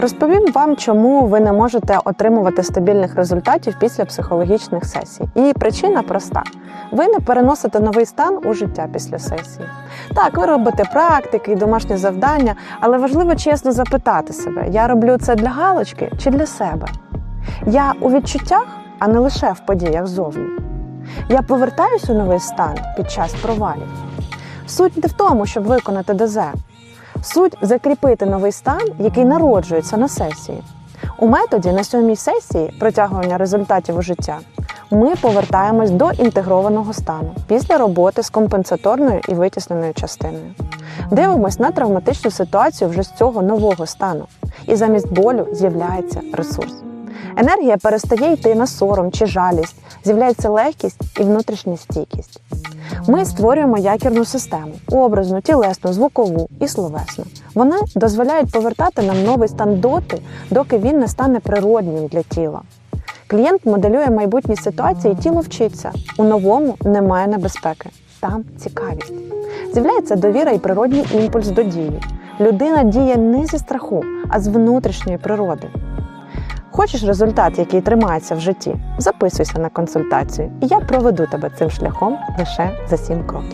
Розповім вам, чому ви не можете отримувати стабільних результатів після психологічних сесій. І причина проста: ви не переносите новий стан у життя після сесії. Так, ви робите практики і домашні завдання, але важливо чесно запитати себе: я роблю це для галочки чи для себе? Я у відчуттях, а не лише в подіях зовні. Я повертаюсь у новий стан під час провалів. Суть не в тому, щоб виконати ДЗ. Суть закріпити новий стан, який народжується на сесії. У методі на сьомій сесії протягування результатів у життя ми повертаємось до інтегрованого стану після роботи з компенсаторною і витісненою частиною. Дивимось на травматичну ситуацію вже з цього нового стану, і замість болю з'являється ресурс. Енергія перестає йти на сором чи жалість, з'являється легкість і внутрішня стійкість. Ми створюємо якірну систему образну, тілесну, звукову і словесну. Вони дозволяють повертати нам новий стан доти, доки він не стане природнім для тіла. Клієнт моделює майбутні ситуації, і тіло вчиться. У новому немає небезпеки. Там цікавість. З'являється довіра і природній імпульс до дії. Людина діє не зі страху, а з внутрішньої природи. Хочеш результат, який тримається в житті? Записуйся на консультацію, і я проведу тебе цим шляхом лише за 7 кроків.